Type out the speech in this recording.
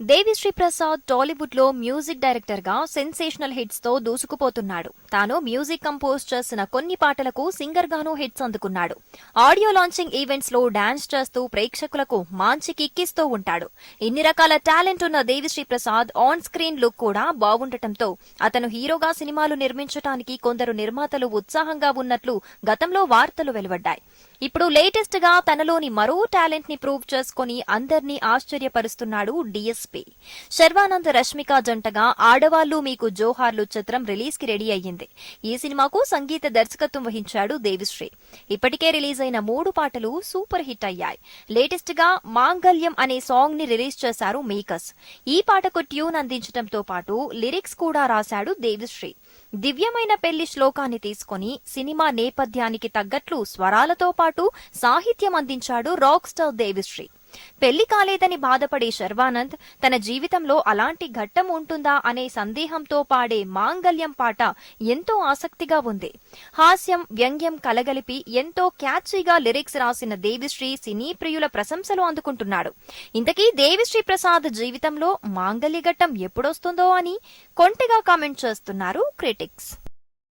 దేవిశ్రీ ప్రసాద్ టాలీవుడ్లో మ్యూజిక్ డైరెక్టర్గా సెన్సేషనల్ హిట్స్తో దూసుకుపోతున్నాడు. తాను మ్యూజిక్ కంపోజ్ చేసిన కొన్ని పాటలకు సింగర్ గాను హిట్స్ అందుకున్నాడు. ఆడియో లాంచింగ్ ఈవెంట్స్లో డాన్స్ చేస్తూ ప్రేక్షకులకు మంచి కిక్కిస్తూ ఉంటాడు. ఇన్ని రకాల టాలెంట్ ఉన్న Devisri Prasad on screen look కూడా బాగుండటంతో అతను హీరోగా సినిమాలు నిర్మించడానికి కొందరు నిర్మాతలు ఉత్సాహంగా ఉన్నట్లు గతంలో వార్తలు వెలువడ్డాయి. ఇప్పుడు లేటెస్ట్గా తనలోని మరో టాలెంట్ని ప్రూవ్ చేసుకుని అందర్నీ ఆశ్చర్యపరుస్తున్నాడు డిఎస్పీ. శర్వానంద్ రష్మిక జంటగా ఆడవాళ్ళు మీకు జోహార్లు చిత్రం రిలీజ్కి రెడీ అయ్యింది. ఈ సినిమాకు సంగీత దర్శకత్వం వహించాడు దేవిశ్రీ. ఇప్పటికే రిలీజ్ అయిన మూడు పాటలు సూపర్ హిట్ అయ్యాయి. లేటెస్ట్గా మాంగల్యం అనే సాంగ్ని రిలీజ్ చేశారు మేకర్స్. ఈ పాటకు ట్యూన్ అందించడంతో పాటు లిరిక్స్ కూడా రాశాడు దేవిశ్రీ. దివ్యమైన పెళ్ళి శ్లోకాన్ని తీసుకొని సినిమా నేపథ్యానికి తగ్గట్లు స్వరాలతో పాటు సాహిత్యం అందించాడు రాక్ స్టార్ దేవిశ్రీ. పెళ్ళి కాలేదని బాధపడే శర్వానంద్ తన జీవితంలో అలాంటి ఘట్టం ఉంటుందా అనే సందేహంతో పాడే మాంగల్యం పాట ఎంతో ఆసక్తిగా ఉంది. హాస్యం వ్యంగ్యం కలగలిపి ఎంతో క్యాచీగా లిరిక్స్ రాసిన దేవిశ్రీ సినీ ప్రియుల ప్రశంసలు అందుకుంటున్నాడు. ఇంతకీ దేవిశ్రీ ప్రసాద్ జీవితంలో మాంగల్య ఘట్టం ఎప్పుడొస్తుందో అని కొంటెగా కామెంట్ చేస్తున్నారు క్రిటిక్స్.